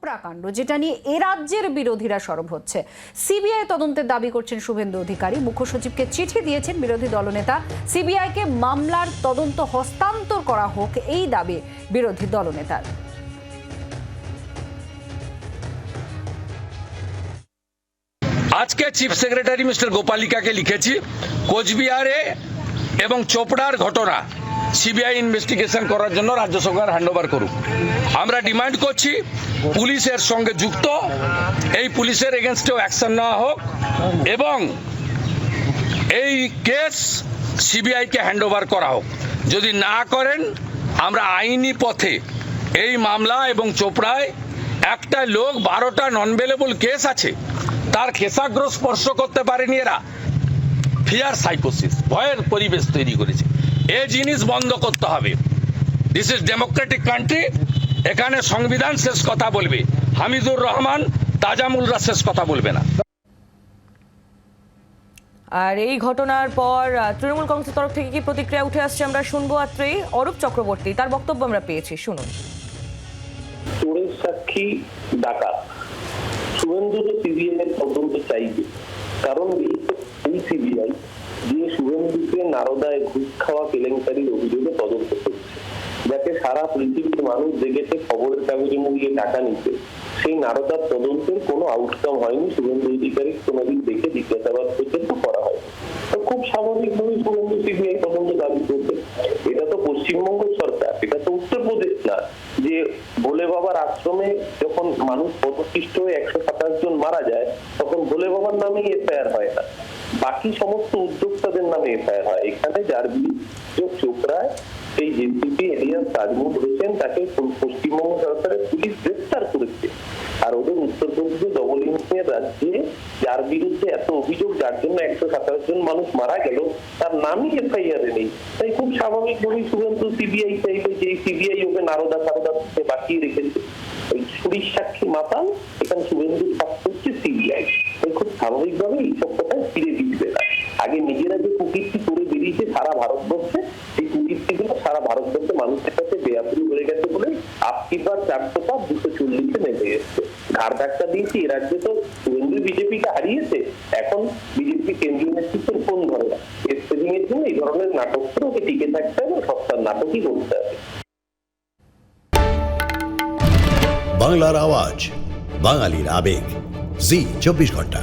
চোপড়া কাণ্ড যেটা নিয়ে এ রাজ্যের বিরোধীরা সরব হচ্ছে। সিবিআই তদন্তের দাবি করছেন শুভেন্দু অধিকারী। মুখ্য সচিবকে চিঠি দিয়েছেন বিরোধী দলনেতা। সিবিআইকে মামলার তদন্ত হস্তান্তর করা হোক, এই দাবি বিরোধী দলনেতার। আজকে চিফ সেক্রেটারি মিস্টার গোপালিকাকে লিখেছি, কোচবিহারে এবং চোপড়ার ঘটনা। সিবিআই ইনভেস্টিগেশন করার জন্য রাজ্য সরকার হ্যান্ডওভার করুক। আমরা ডিমান্ড করছি, পুলিশের সঙ্গে যুক্ত, এই পুলিশের এগেনস্টেও অ্যাকশন নেওয়া হোক এবং এই কেস সিবিআইকে হ্যান্ডওভার করা হোক। যদি না করেন, আমরা আইনি পথে এই মামলা এবং চোপড়ায় একটা লোক বারোটা নন বেলেবল কেস আছে, তার খেসাগ্র স্পর্শ করতে পারেনি এরা। ফিয়ার সাইকোসিস ভয়ের পরিবেশ তৈরি করেছে। এ জিনিস বন্ধ করতে হবে। দিস ইজ ডেমোক্রেটিক কান্ট্রি এখানে সংবিধান শেষ কথা বলবে। হামিদুর রহমান তাজামুলরা শেষ কথা বলবে না। আর এই ঘটনার পর তৃণমূল কংগ্রেসের তরফ থেকে কি প্রতিক্রিয়া উঠে আসছে আমরা শুনব? আত্রেই অরূপ চক্রবর্তী তার বক্তব্য আমরা পেয়েছি শুনুন। চোরের সাক্ষী ডাকাত। শুভেন্দু তো সিবিআই এর তদন্ত চাইবে। কারণ এই সিবিআই যে শুভেন্দুকে নারদায় ঘুষ খাওয়া কেলেঙ্কারির অভিযোগে তদন্ত করছে। যাকে সারা পৃথিবীর মানুষ দেখেছে খবরের কাগজে মুড়িয়ে টাকা নিতে। সেই নারদার তদন্তের কোনো আউটকাম হয়নি, শুভেন্দু অধিকারী কোনোদিন দেখে জিজ্ঞাসাবাদ পর্যন্ত করা হয় না যে ভোলে বাবার আশ্রমে যখন মানুষ হয়ে একশো সাতাশ জন মারা যায়, তখন ভোলে বাবার নামেই এফআইআর হয় না। বাকি সমস্ত উদ্যোক্তাদের নামে এফআইআর হয়। এখানে যার বিরুদ্ধে চোপড়ায় সেই জেসিপি এলিয়াস তাজমুল হোসেন তাকে পশ্চিমবঙ্গ সরকারের পুলিশ রাজ্যে, যার বিরুদ্ধে এত অভিযোগ, যার জন্য একশো সাতাশ জন মানুষ মারা গেল, তার নামই এফআইআর নেই। তাই খুব স্বাভাবিকভাবেই শুভেন্দু সিবিআই চাইবে যে সিবিআই ওকে নারদা সারদা বাঁচিয়ে রেখেছে। ওই ছুরির সাক্ষী মাতাল, এখানে শুভেন্দু সাক্ষী হচ্ছে সিবিআই। তাই খুব স্বাভাবিকভাবে এইসব কথায় ফিরে দিচ্ছে না আগে নিজেরা যে কুকীর্তি করে বেরিয়েছে সারা ভারতবর্ষে সেই কুকীর্তিগুলো সারা ভারতবর্ষে মানুষের কাছে বেয়াপুরি হয়ে গেছে বলে আপকিবার চারশো পাঁচ দুশো চল্লিশে নেমে এসছে। ঘাড় ধাক্কা দিয়েছে এ রাজ্যে তো শুভেন্দু বিজেপিকে হারিয়েছে। এখন বিজেপি কেন্দ্রীয় নেতৃত্বের কোন ধরে না স্পেলিং এর জন্য এই ধরনের নাটক ওকে টিকে থাকতে হবে সপ্তাহ নাটকই করতে হবে। বাংলার আওয়াজ, বাঙালির আবেগ। জি, চব্বিশ ঘণ্টা।